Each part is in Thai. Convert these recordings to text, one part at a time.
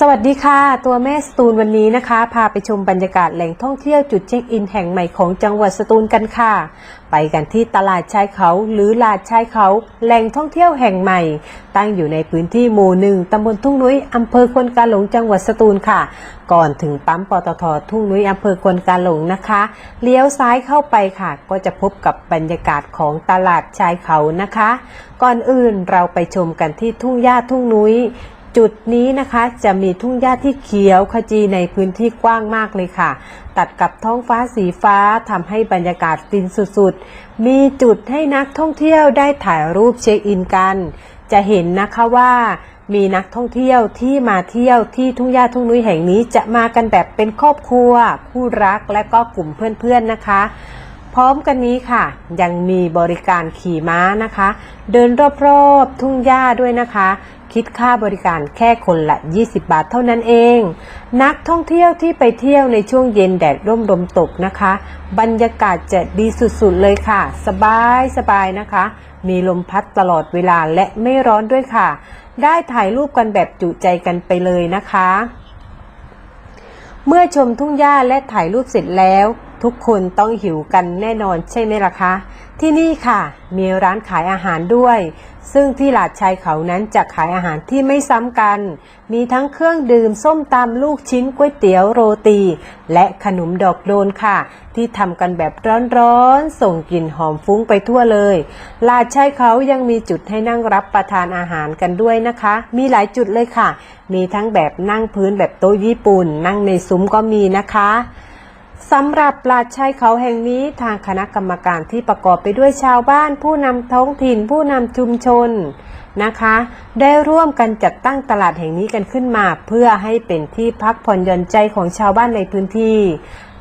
สวัสดีค่ะ ตัวแม่สตูลวันนี้นะคะ พาไปชมบรรยากาศแหล่งท่องเที่ยวจุดเช็คอินแห่งใหม่ของจังหวัดสตูลกันค่ะ ไปกันที่ตลาดชายเขาหรือลาดชายเขาแหล่งท่องเที่ยวแห่งใหม่ ตั้งอยู่ในพื้นที่หมู่หนึ่งตำบลทุ่งนุ้ยอำเภอควนกาหลงจังหวัดสตูลค่ะ ก่อนถึงปั๊มปตททุ่งนุ้ยอำเภอควนกาหลงนะคะเลี้ยวซ้ายเข้าไปค่ะ ก็จะพบกับบรรยากาศของตลาดชายเขานะคะ ก่อนอื่นเราไปชมกันที่ทุ่งหญ้าทุ่งนุ้ย จุดนี้นะคะจะมีทุ่งหญ้าที่เขียวขจีในพื้นที่กว้างมากเลยค่ะ ตัดกับท้องฟ้าสีฟ้าทำให้บรรยากาศฟินสุดๆ มีจุดให้นักท่องเที่ยวได้ถ่ายรูปเช็คอินกัน จะเห็นนะคะว่ามีนักท่องเที่ยวที่มาเที่ยวที่ทุ่งหญ้าทุ่งนุ้ยแห่งนี้จะมากันแบบเป็นครอบครัว คู่รักและก็กลุ่มเพื่อนๆนะคะ พร้อมกันนี้ค่ะ ยังมีบริการขี่ม้านะคะ เดินรอบๆทุ่งหญ้าด้วยนะคะ คิดค่าบริการแค่คนละ 20 บาทเท่านั้นเอง นักท่องเที่ยวที่ไปเที่ยวในช่วงเย็นแดดร่มลมตกนะคะ บรรยากาศจะดีสุดๆเลยค่ะ สบายสบายนะคะ มีลมพัดตลอดเวลาและไม่ร้อนด้วยค่ะ ได้ถ่ายรูปกันแบบจุใจกันไปเลยนะคะ เมื่อชมทุ่งหญ้าและถ่ายรูปเสร็จแล้ว ทุกคนต้องหิวกันแน่นอนใช่ไหมล่ะคะ ที่นี่ค่ะ มีร้านขายอาหารด้วย ซึ่งที่หลาดชายเขานั้นจะขายอาหารที่ไม่ซ้ำกัน มีทั้งเครื่องดื่มส้มตำลูกชิ้นก๋วยเตี๋ยวโรตี และขนมดอกโดนค่ะ ที่ทำกันแบบร้อนๆ ส่งกลิ่นหอมฟุ้งไปทั่วเลยลาดชายเขายังมีจุดให้นั่งรับประทานอาหารกันด้วยนะคะ มีหลายจุดเลยค่ะ มีทั้งแบบนั่งพื้นแบบโต๊ะญี่ปุ่น นั่งในซุ้มก็มีนะคะ สำหรับลาดชายเขาแห่งนี้ทางคณะกรรมการที่ประกอบไปด้วยชาวบ้าน ผู้นำท้องถิ่น ผู้นำชุมชนนะคะ ได้ร่วมกันจัดตั้งตลาดแห่งนี้กันขึ้นมา เพื่อให้เป็นที่พักผ่อนหย่อนใจของชาวบ้านในพื้นที่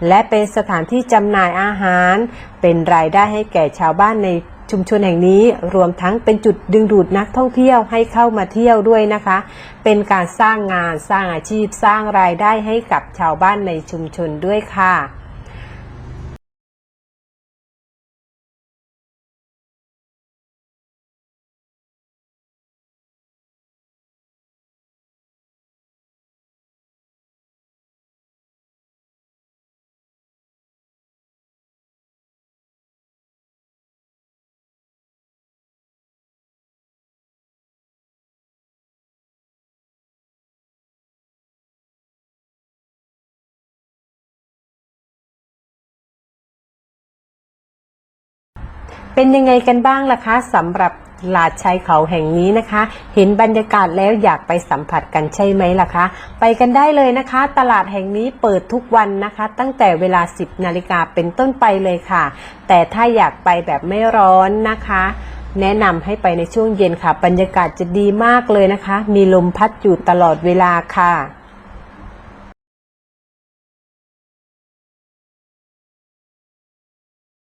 และเป็นสถานที่จำหน่ายอาหาร เป็นรายได้ให้แก่ชาวบ้านใน ชุมชนแห่งนี้รวมทั้งเป็นจุดดึงดูดนักท่องเที่ยวให้เข้ามาเที่ยวด้วยนะคะ เป็นการสร้างงานสร้างอาชีพสร้างรายได้ให้กับชาวบ้านในชุมชนด้วยค่ะ เป็นยังไงกันบ้างล่ะคะสำหรับลาดชายเขาแห่งนี้นะคะ เห็นบรรยากาศแล้วอยากไปสัมผัสกันใช่ไหมล่ะคะ ไปกันได้เลยนะคะ ตลาดแห่งนี้เปิดทุกวันนะคะ ตั้งแต่เวลา 10 นาฬิกาเป็นต้นไปเลยค่ะ แต่ถ้าอยากไปแบบไม่ร้อนนะคะ แนะนำให้ไปในช่วงเย็นค่ะ บรรยากาศจะดีมากเลยนะคะ มีลมพัดอยู่ตลอดเวลาค่ะ